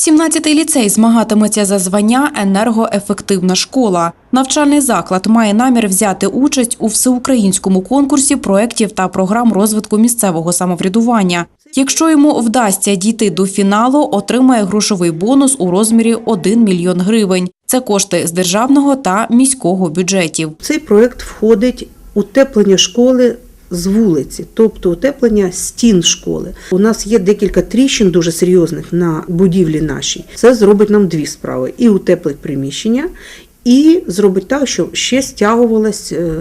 17-й ліцей змагатиметься за звання енергоефективна школа. Навчальний заклад має намір взяти участь у всеукраїнському конкурсі проєктів та програм розвитку місцевого самоврядування. Якщо йому вдасться дійти до фіналу, отримає грошовий бонус у розмірі 1 мільйон гривень. Це кошти з державного та міського бюджетів. Цей проект входить утеплення школи з вулиці, тобто утеплення стін школи. У нас є декілька тріщин дуже серйозних на будівлі нашій. Це зробить нам дві справи: і утеплить приміщення, і зробить так, щоб ще стягувалась е,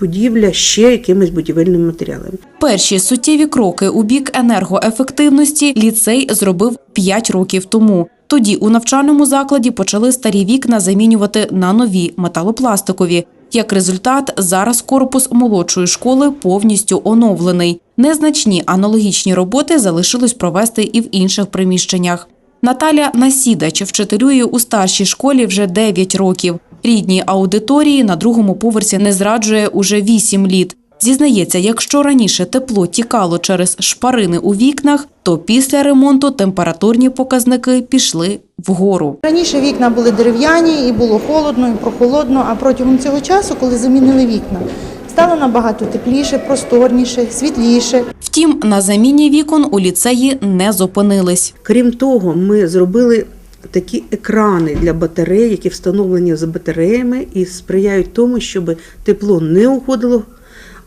будівля ще якимись будівельними матеріалами. Перші суттєві кроки у бік енергоефективності ліцей зробив 5 років тому. Тоді у навчальному закладі почали старі вікна замінювати на нові металопластикові. Як результат, зараз корпус молодшої школи повністю оновлений. Незначні аналогічні роботи залишилось провести і в інших приміщеннях. Наталя Насідач вчителює у старшій школі вже 9 років. Рідній аудиторії на другому поверсі не зраджує уже 8 літ. Зізнається, якщо раніше тепло тікало через шпарини у вікнах, то після ремонту температурні показники пішли вгору. Раніше вікна були дерев'яні і було холодно, і прохолодно, а протягом цього часу, коли замінили вікна, стало набагато тепліше, просторніше, світліше. Втім, на заміні вікон у ліцеї не зупинились. Крім того, ми зробили такі екрани для батарей, які встановлені за батареями і сприяють тому, щоб тепло не уходило,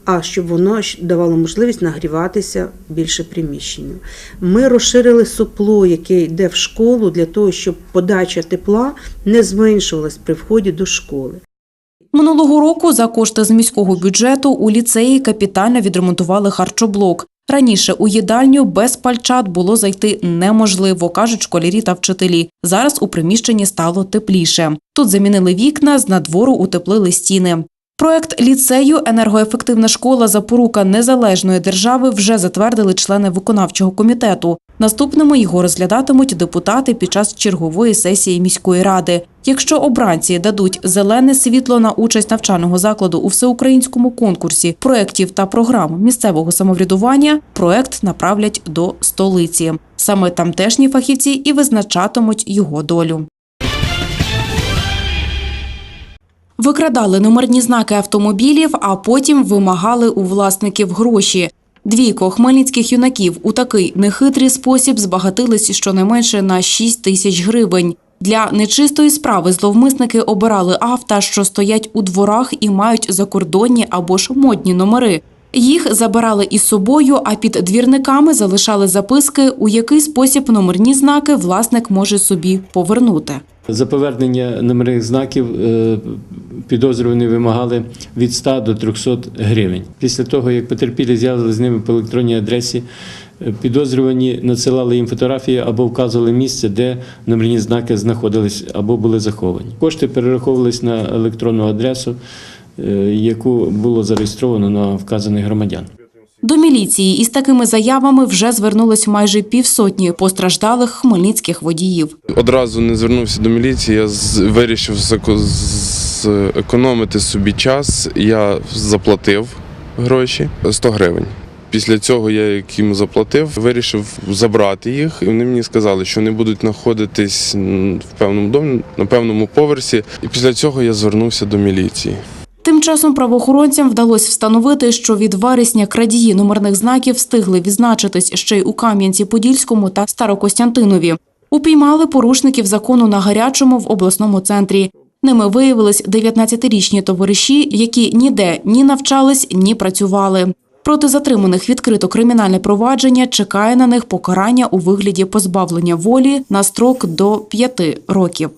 а щоб воно давало можливість нагріватися більше приміщенню. Ми розширили сопло, яке йде в школу, для того, щоб подача тепла не зменшувалась при вході до школи. Минулого року за кошти з міського бюджету у ліцеї капітально відремонтували харчоблок. Раніше у їдальню без пальчат було зайти неможливо, кажуть школярі та вчителі. Зараз у приміщенні стало тепліше. Тут замінили вікна, з надвору утеплили стіни. Проект ліцею енергоефективна школа запорука незалежної держави вже затвердили члени виконавчого комітету. Наступними його розглядатимуть депутати під час чергової сесії міської ради. Якщо обранці дадуть зелене світло на участь навчального закладу у всеукраїнському конкурсі проєктів та програм місцевого самоврядування, проект направлять до столиці. Саме тамтешні фахівці і визначатимуть його долю. Викрадали номерні знаки автомобілів, а потім вимагали у власників гроші. Двійко хмельницьких юнаків у такий нехитрий спосіб збагатились щонайменше на 6 тисяч гривень. Для нечистої справи зловмисники обирали авто, що стоять у дворах і мають закордонні або ж модні номери. Їх забирали із собою, а під двірниками залишали записки, у який спосіб номерні знаки власник може собі повернути. За повернення номерних знаків е, підозрювані вимагали від 100 до 300 гривень. Після того, як потерпілі з'явилися з ними по електронній адресі, е, підозрювані надсилали їм фотографії або вказували місце, де номерні знаки знаходились або були заховані. Кошти перераховувались на електронну адресу, е, яку було зареєстровано на вказаних громадян. До міліції із такими заявами вже звернулось майже півсотні постраждалих хмельницьких водіїв. Одразу не звернувся до міліції, я вирішив зекономити собі час. Я заплатив гроші 100 гривень. Після цього я як їм заплатив, вирішив забрати їх, і вони мені сказали, що вони будуть знаходитись в певному домі, на певному поверсі. І після цього я звернувся до міліції. Тим часом правоохоронцям вдалося встановити, що від вересня крадії номерних знаків встигли відзначитись ще й у Кам'янці-Подільському та Старокостянтинові. Упіймали порушників закону на гарячому в обласному центрі. Ними виявились 19-річні товариші, які ніде ні навчались, ні працювали. Проти затриманих відкрито кримінальне провадження чекає на них покарання у вигляді позбавлення волі на строк до 5 років.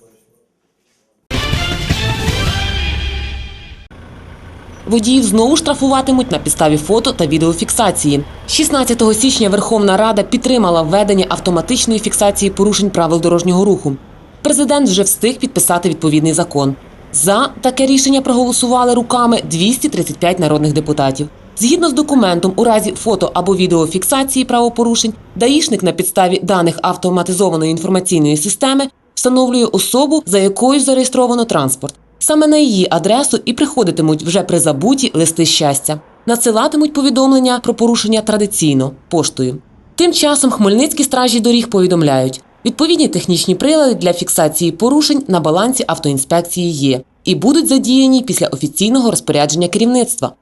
Водіїв знову штрафуватимуть на підставі фото та відеофіксації. 16 січня Верховна Рада підтримала введення автоматичної фіксації порушень правил дорожнього руху. Президент вже встиг підписати відповідний закон. За таке рішення проголосували руками 235 народних депутатів. Згідно з документом, у разі фото або відеофіксації правопорушень, даїшник на підставі даних автоматизованої інформаційної системи встановлює особу, за якою зареєстровано транспорт. Саме на її адресу і приходитимуть вже призабуті листи щастя. Надсилатимуть повідомлення про порушення традиційно поштою. Тим часом хмельницькі стражі доріг повідомляють, Відповідні технічні прилади для фіксації порушень на балансі автоінспекції є і будуть задіяні після офіційного розпорядження керівництва.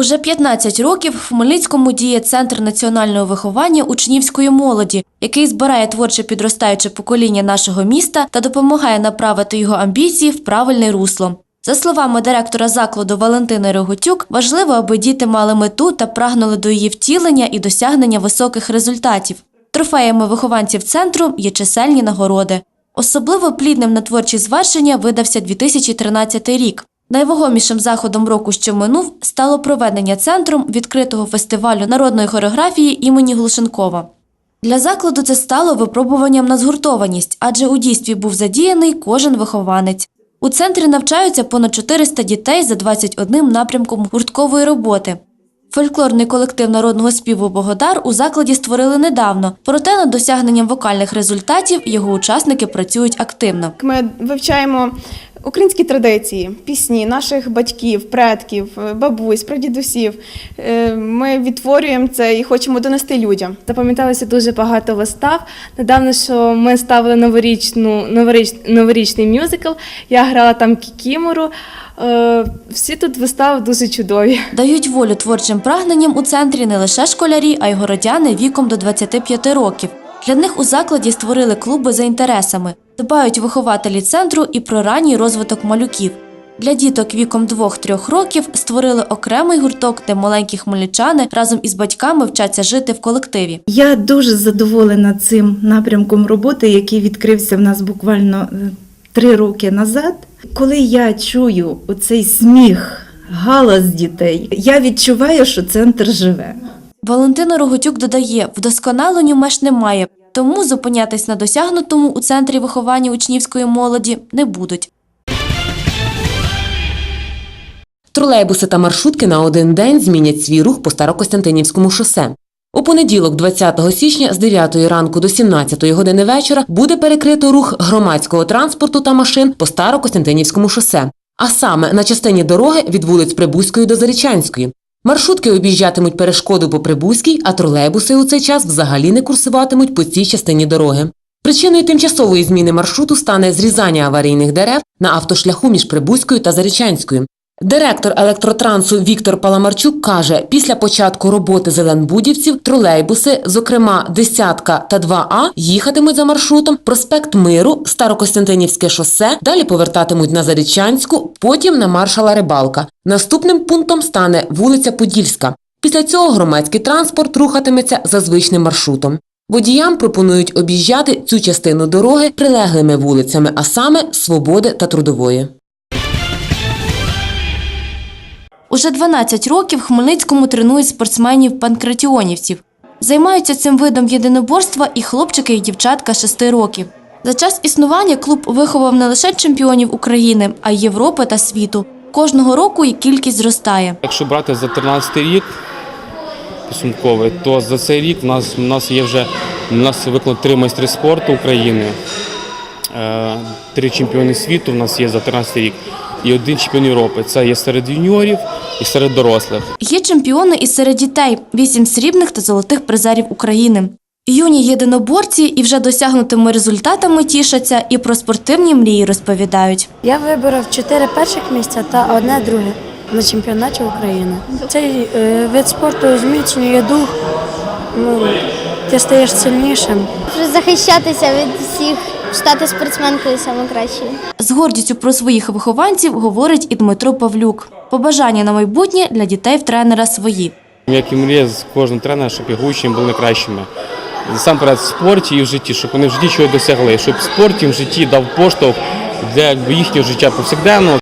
Уже 15 років в Хмельницькому діє Центр національного виховання учнівської молоді, який збирає творче підростаюче покоління нашого міста та допомагає направити його амбіції в правильне русло. За словами директора закладу Валентини Роготюк, важливо, аби діти мали мету та прагнули до її втілення і досягнення високих результатів. Трофеями вихованців центру є чисельні нагороди. Особливо плідним на творчі звершення видався 2013 рік. Найвагомішим заходом року, що минув, стало проведення центром відкритого фестивалю народної хореографії імені Глушенкова. Для закладу це стало випробуванням на згуртованість, адже у дійстві був задіяний кожен вихованець. У центрі навчаються понад 400 дітей за 21 напрямком гурткової роботи. Фольклорний колектив народного співу Богодар у закладі створили недавно, проте над досягненням вокальних результатів його учасники працюють активно. Ми вивчаємо українські традиції, пісні наших батьків, предків, е, бабусь, прадідусів. Е, Ми відтворюємо це і хочемо донести людям. Запам'яталося дуже багато вистав. Недавно що ми ставили новорічну, новоріч, новорічний мюзикл. Я грала там кікімору. Е, Всі тут вистави дуже чудові. Дають волю творчим прагненням у центрі не лише школярі, а й городяни віком до 25 років. Для них у закладі створили клуби за інтересами. Дбають вихователі центру і про ранній розвиток малюків. Для діток віком 2-3 років створили окремий гурток, де маленькі хмельничани разом із батьками вчаться жити в колективі. Я дуже задоволена цим напрямком роботи, який відкрився в нас буквально е, три роки назад. Коли я чую оцей сміх, галас дітей, я відчуваю, що центр живе. Валентина Роготюк додає, вдосконаленню меж немає, тому зупинятись на досягнутому у центрі виховання учнівської молоді не будуть. Тролейбуси та маршрутки на один день змінять свій рух по Старокостянтинівському шосе. У понеділок, 20 січня, з 9 ранку до 17 години вечора буде перекрито рух громадського транспорту та машин по Старокостянтинівському шосе, а саме на частині дороги від вулиць Прибузької до Зарічанської. Маршрутки об'їжджатимуть перешкоду по Прибузькій, а тролейбуси у цей час взагалі не курсуватимуть по цій частині дороги. Причиною тимчасової зміни маршруту стане зрізання аварійних дерев на автошляху між Прибузькою та Зарічанською. Директор електротрансу Віктор Паламарчук каже, після початку роботи зеленбудівців тролейбуси, зокрема десятка та 2А, їхатимуть за маршрутом проспект Миру, Старокостянтинівське шосе, далі повертатимуть на Зарічанську, потім на маршала Рибалка. Наступним пунктом стане вулиця Подільська. Після цього громадський транспорт рухатиметься за звичним маршрутом. Водіям пропонують об'їжджати цю частину дороги прилеглими вулицями, а саме Свободи та Трудової. Уже 12 років в Хмельницькому тренують спортсменів-панкратіонівців. Займаються цим видом єдиноборства і хлопчики, і дівчатка 6 років. За час існування клуб виховав не лише чемпіонів України, а й Європи та світу. Кожного року і кількість зростає. Якщо брати за 13 рік підсумковий, то за цей рік у нас, у нас є вже у нас виконано три майстри спорту України, е, три чемпіони світу у нас є за 13 рік і один чемпіон Європи. Це є серед юніорів і серед дорослих. Є чемпіони і серед дітей – вісім срібних та золотих призерів України. Юні єдиноборці і вже досягнутими результатами тішаться і про спортивні мрії розповідають. Я виборов чотири перших місця та одне друге на чемпіонаті України. Цей е, вид спорту зміцнює дух, ну, ти стаєш сильнішим. захищатися від всіх, стати спортсменкою саме кращою. З гордістю про своїх вихованців говорить і Дмитро Павлюк. Побажання на майбутнє для дітей в тренера свої. Як і мрія з кожного тренера, щоб його учні були найкращими. Насамперед в спорті і в житті, щоб вони в житті чого досягли, щоб спорт їм в житті дав поштовх для їхнього життя повсякденного,